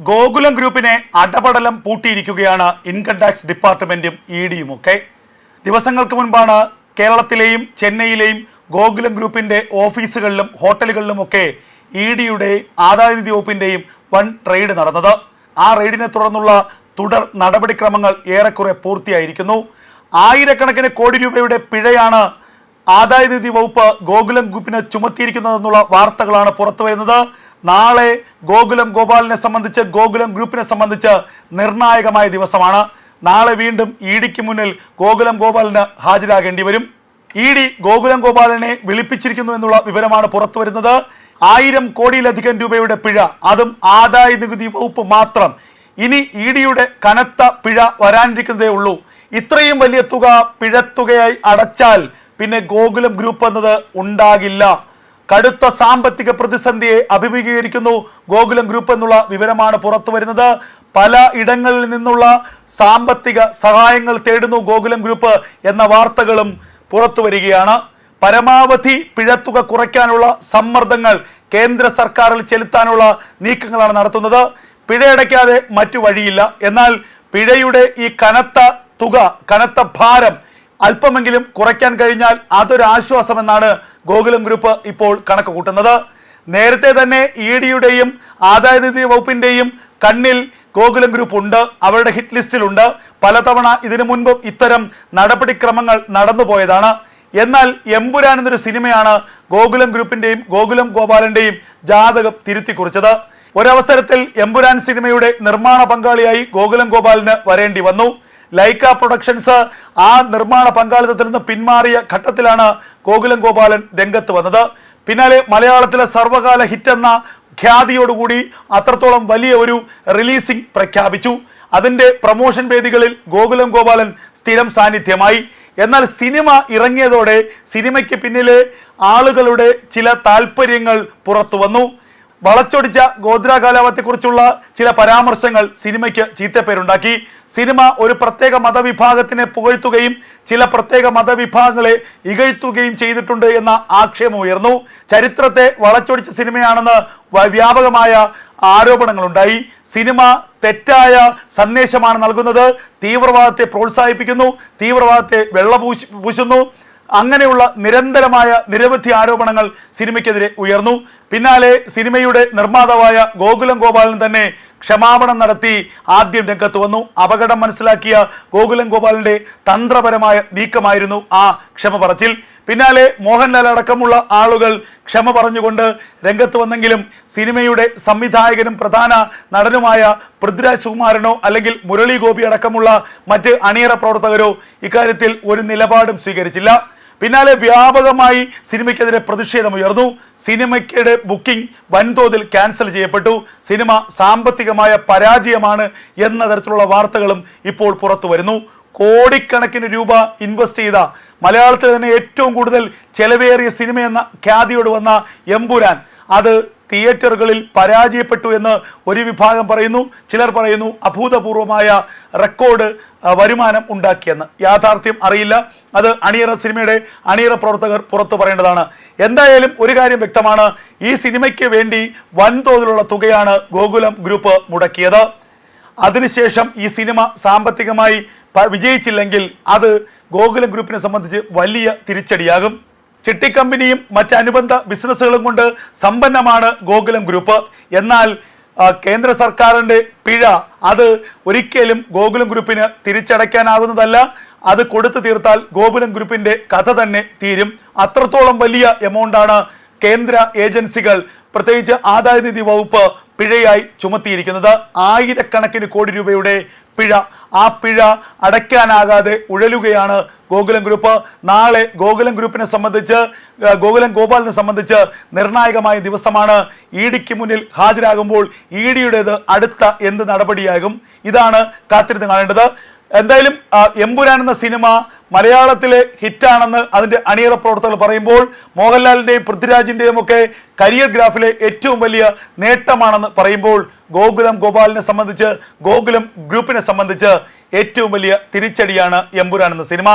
ഗോകുലം ഗ്രൂപ്പിനെ അടപടലം പൂട്ടിയിരിക്കുകയാണ് ഇൻകം ടാക്സ് ഡിപ്പാർട്ട്മെന്റും ഇ ഡിയും ഒക്കെ. ദിവസങ്ങൾക്ക് മുൻപാണ് കേരളത്തിലെയും ചെന്നൈയിലെയും ഗോകുലം ഗ്രൂപ്പിന്റെ ഓഫീസുകളിലും ഹോട്ടലുകളിലുമൊക്കെ ഇ ഡിയുടെയും ആദായനിധി വകുപ്പിന്റെയും വൺ റെയ്ഡ് നടന്നത്. ആ റെയ്ഡിനെ തുടർന്നുള്ള തുടർ നടപടിക്രമങ്ങൾ ഏറെക്കുറെ പൂർത്തിയായിരിക്കുന്നു. ആയിരക്കണക്കിന് കോടി രൂപയുടെ പിഴയാണ് ആദായനിധി വകുപ്പ് ഗോകുലം ഗ്രൂപ്പിന് ചുമത്തിയിരിക്കുന്നതെന്നുള്ള വാർത്തകളാണ് പുറത്തു വരുന്നത് നാളെ ഗോകുലം ഗോപാലിനെ സംബന്ധിച്ച് ഗോകുലം ഗ്രൂപ്പിനെ സംബന്ധിച്ച് നിർണായകമായ ദിവസമാണ്. നാളെ വീണ്ടും ഇ ഡിക്ക് മുന്നിൽ ഗോകുലം ഗോപാലിന് ഹാജരാകേണ്ടി വരും. ഇ ഡി ഗോകുലം ഗോപാലനെ വിളിപ്പിച്ചിരിക്കുന്നു എന്നുള്ള വിവരമാണ് പുറത്തു വരുന്നത്. ആയിരം കോടിയിലധികം രൂപയുടെ പിഴ അതും ആദായ നികുതി വകുപ്പ് മാത്രം. ഇനി ഇ ഡിയുടെ കനത്ത പിഴ വരാനിരിക്കുന്നതേ ഉള്ളൂ. ഇത്രയും വലിയ തുക പിഴത്തുകയായി അടച്ചാൽ പിന്നെ ഗോകുലം ഗ്രൂപ്പ് എന്നത് ഉണ്ടാകില്ല. കടുത്ത സാമ്പത്തിക പ്രതിസന്ധിയെ അഭിമുഖീകരിക്കുന്നു ഗോകുലം ഗ്രൂപ്പ് എന്നുള്ള വിവരമാണ് പുറത്തു വരുന്നത്. പല ഇടങ്ങളിൽ നിന്നുള്ള സാമ്പത്തിക സഹായങ്ങൾ തേടുന്നു ഗോകുലം ഗ്രൂപ്പ് എന്ന വാർത്തകളും പുറത്തു വരികയാണ്. പരമാവധി പിഴത്തുക കുറയ്ക്കാനുള്ള സമ്മർദ്ദങ്ങൾ കേന്ദ്ര സർക്കാരിൽ ചെലുത്താനുള്ള നീക്കങ്ങളാണ് നടത്തുന്നത്. പിഴയടയ്ക്കാതെ മറ്റു വഴിയില്ല. എന്നാൽ പിഴയുടെ ഈ കനത്ത തുക കനത്ത ഭാരം അല്പമെങ്കിലും കുറയ്ക്കാൻ കഴിഞ്ഞാൽ അതൊരു ആശ്വാസമെന്നാണ് ഗോകുലം ഗ്രൂപ്പ് ഇപ്പോൾ കണക്ക് കൂട്ടുന്നത്. നേരത്തെ തന്നെ ഇ ഡിയുടെയും ആദായനിധി വകുപ്പിന്റെയും കണ്ണിൽ ഗോകുലം ഗ്രൂപ്പ് ഉണ്ട്. അവരുടെ ഹിറ്റ് ലിസ്റ്റിലുണ്ട്. പലതവണ ഇതിനു മുൻപും ഇത്തരം നടപടിക്രമങ്ങൾ നടന്നുപോയതാണ് എന്നാൽ എമ്പുരാൻ എന്നൊരു സിനിമയാണ് ഗോകുലം ഗ്രൂപ്പിന്റെയും ഗോകുലം ഗോപാലന്റെയും ജാതകം തിരുത്തിക്കുറിച്ചത്. ഒരവസരത്തിൽ എമ്പുരാൻ സിനിമയുടെ നിർമ്മാണ പങ്കാളിയായി ഗോകുലം ഗോപാലിന് വരേണ്ടി വന്നു. ലൈക്ക പ്രൊഡക്ഷൻസ് ആ നിർമ്മാണ പങ്കാളിത്തത്തിൽ നിന്ന് പിന്മാറിയ ഘട്ടത്തിലാണ് ഗോകുലം ഗോപാലൻ രംഗത്ത് വന്നത്. പിന്നാലെ മലയാളത്തിലെ സർവകാല ഹിറ്റ് എന്ന ഖ്യാതിയോടുകൂടി അത്രത്തോളം വലിയ ഒരു റിലീസിംഗ് പ്രഖ്യാപിച്ചു. അതിന്റെ പ്രൊമോഷൻ വേദികളിൽ ഗോകുലം ഗോപാലൻ സ്ഥിരം സാന്നിധ്യമായി. എന്നാൽ സിനിമ ഇറങ്ങിയതോടെ സിനിമയ്ക്ക് പിന്നിലെ ആളുകളുടെ ചില താല്പര്യങ്ങൾ പുറത്തു വന്നു. വളച്ചൊടിച്ച ഗോദ്ര കലാപത്തെക്കുറിച്ചുള്ള ചില പരാമർശങ്ങൾ സിനിമയ്ക്ക് ചീത്തപ്പേരുണ്ടാക്കി. സിനിമ ഒരു പ്രത്യേക മതവിഭാഗത്തിനെ പുകഴ്ത്തുകയും ചില പ്രത്യേക മതവിഭാഗങ്ങളെ ഇകഴ്ത്തുകയും ചെയ്തിട്ടുണ്ട് എന്ന ആക്ഷേപം ഉയർന്നു. ചരിത്രത്തെ വളച്ചൊടിച്ച സിനിമയാണെന്ന് വ്യാപകമായ ആരോപണങ്ങളുണ്ടായി. സിനിമ തെറ്റായ സന്ദേശമാണ് നൽകുന്നത്. തീവ്രവാദത്തെ പ്രോത്സാഹിപ്പിക്കുന്നു. തീവ്രവാദത്തെ വെള്ളപൂശി പൂശുന്നു. അങ്ങനെയുള്ള നിരന്തരമായ നിരവധി ആരോപണങ്ങൾ സിനിമയ്ക്കെതിരെ ഉയർന്നു. പിന്നാലെ സിനിമയുടെ നിർമ്മാതാവായ ഗോകുലം ഗോപാലൻ തന്നെ ക്ഷമാപണം നടത്തി ആദ്യം രംഗത്ത് വന്നു. അപകടം മനസ്സിലാക്കിയ ഗോകുലം ഗോപാലിന്റെ തന്ത്രപരമായ നീക്കമായിരുന്നു ആ ക്ഷമ പറച്ചിൽ പിന്നാലെ മോഹൻലാൽ അടക്കമുള്ള ആളുകൾ ക്ഷമ പറഞ്ഞുകൊണ്ട് രംഗത്ത് വന്നെങ്കിലും സിനിമയുടെ സംവിധായകനും പ്രധാന നടനുമായ പൃഥ്വിരാജ് സുകുമാരനോ അല്ലെങ്കിൽ മുരളി ഗോപി അടക്കമുള്ള മറ്റ് അണിയറ പ്രവർത്തകരോ ഇക്കാര്യത്തിൽ ഒരു നിലപാടും സ്വീകരിച്ചില്ല. പിന്നാലെ വ്യാപകമായി സിനിമയ്ക്കെതിരെ പ്രതിഷേധമുയർന്നു സിനിമയ്ക്കിടെ ബുക്കിംഗ് വൻതോതിൽ ക്യാൻസൽ ചെയ്യപ്പെട്ടു. സിനിമ സാമ്പത്തികമായ പരാജയമാണ് എന്ന തരത്തിലുള്ള വാർത്തകളും ഇപ്പോൾ പുറത്തു വരുന്നു. കോടിക്കണക്കിന് രൂപ ഇൻവെസ്റ്റ് ചെയ്ത മലയാളത്തിൽ തന്നെ ഏറ്റവും കൂടുതൽ ചെലവേറിയ സിനിമയെന്ന ഖ്യാതിയോട് വന്ന എമ്പുരാൻ അത് തിയേറ്ററുകളിൽ പരാജയപ്പെട്ടു എന്ന് ഒരു വിഭാഗം പറയുന്നു. ചിലർ പറയുന്നു അഭൂതപൂർവമായ റെക്കോർഡ് വരുമാനം ഉണ്ടാക്കിയെന്ന്. യാഥാർത്ഥ്യം അറിയില്ല. അത് അണിയറ സിനിമയുടെ അണിയറ പ്രവർത്തകർ പുറത്തു പറയേണ്ടതാണ്. എന്തായാലും ഒരു കാര്യം വ്യക്തമാണ്. ഈ സിനിമയ്ക്ക് വേണ്ടി വൻതോതിലുള്ള തുകയാണ് ഗോകുലം ഗ്രൂപ്പ് മുടക്കിയത്. അതിനുശേഷം ഈ സിനിമ സാമ്പത്തികമായി വിജയിച്ചില്ലെങ്കിൽ അത് ഗോകുലം ഗ്രൂപ്പിനെ സംബന്ധിച്ച് വലിയ തിരിച്ചടിയാകും. ചിട്ടിക്കമ്പനിയും മറ്റ് അനുബന്ധ ബിസിനസ്സുകളും കൊണ്ട് സമ്പന്നമാണ് ഗോകുലം ഗ്രൂപ്പ്. എന്നാൽ കേന്ദ്ര സർക്കാരിന്റെ പിഴ അത് ഒരിക്കലും ഗോകുലം ഗ്രൂപ്പിന് തിരിച്ചടയ്ക്കാനാകുന്നതല്ല. അത് കൊടുത്തു തീർത്താൽ ഗോകുലം ഗ്രൂപ്പിന്റെ കഥ തന്നെ തീരും. അത്രത്തോളം വലിയ എമൗണ്ടാണ് കേന്ദ്ര ഏജൻസികൾ പ്രത്യേകിച്ച് ആദായനിധി വകുപ്പ് പിഴയായി ചുമത്തിയിരിക്കുന്നത്. ആയിരക്കണക്കിന് കോടി രൂപയുടെ പിഴ ആ പിഴ അടയ്ക്കാനാകാതെ ഉഴലുകയാണ് ഗോകുലം ഗ്രൂപ്പ്. നാളെ ഗോകുലം ഗ്രൂപ്പിനെ സംബന്ധിച്ച് ഗോകുലം ഗോപാലിനെ സംബന്ധിച്ച് നിർണായകമായ ദിവസമാണ്. ഇ ഡിക്ക് മുന്നിൽ ഹാജരാകുമ്പോൾ ഇ ഡിയുടേത് അടുത്ത എന്ത് നടപടിയാകും? ഇതാണ് കാത്തിരുന്ന് കാണേണ്ടത്. എന്തായാലും എമ്പുരാൻ എന്ന സിനിമ മലയാളത്തിലെ ഹിറ്റാണെന്ന് അതിന്റെ അണിയറ പ്രവർത്തകർ പറയുമ്പോൾ മോഹൻലാലിന്റെയും പൃഥ്വിരാജിന്റെയും ഒക്കെ കരിയർ ഗ്രാഫിലെ ഏറ്റവും വലിയ നേട്ടമാണെന്ന് പറയുമ്പോൾ ഗോകുലം ഗോപാലിനെ സംബന്ധിച്ച് ഗോകുലം ഗ്രൂപ്പിനെ സംബന്ധിച്ച് ഏറ്റവും വലിയ തിരിച്ചടിയാണ് എമ്പുരാൻ എന്ന സിനിമ.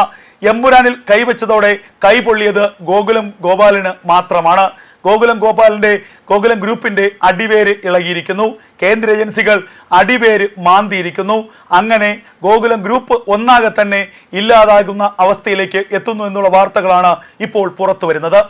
എമ്പുരാനിൽ കൈവച്ചതോടെ കൈപൊള്ളിയത് ഗോകുലം ഗോപാലിന് മാത്രമാണ്. ഗോകുലം ഗോപാലിന്റെ ഗോകുലം ഗ്രൂപ്പിന്റെ അടിവേര് ഇളകിയിരിക്കുന്നു. കേന്ദ്ര ഏജൻസികൾ അടിവേര് മാന്തിയിരിക്കുന്നു. അങ്ങനെ ഗോകുലം ഗ്രൂപ്പ് ഒന്നാകെ തന്നെ ഇല്ലാതാകുന്ന അവസ്ഥയിലേക്ക് എത്തുന്നു എന്നുള്ള വാർത്തകളാണ് ഇപ്പോൾ പുറത്തു വരുന്നത്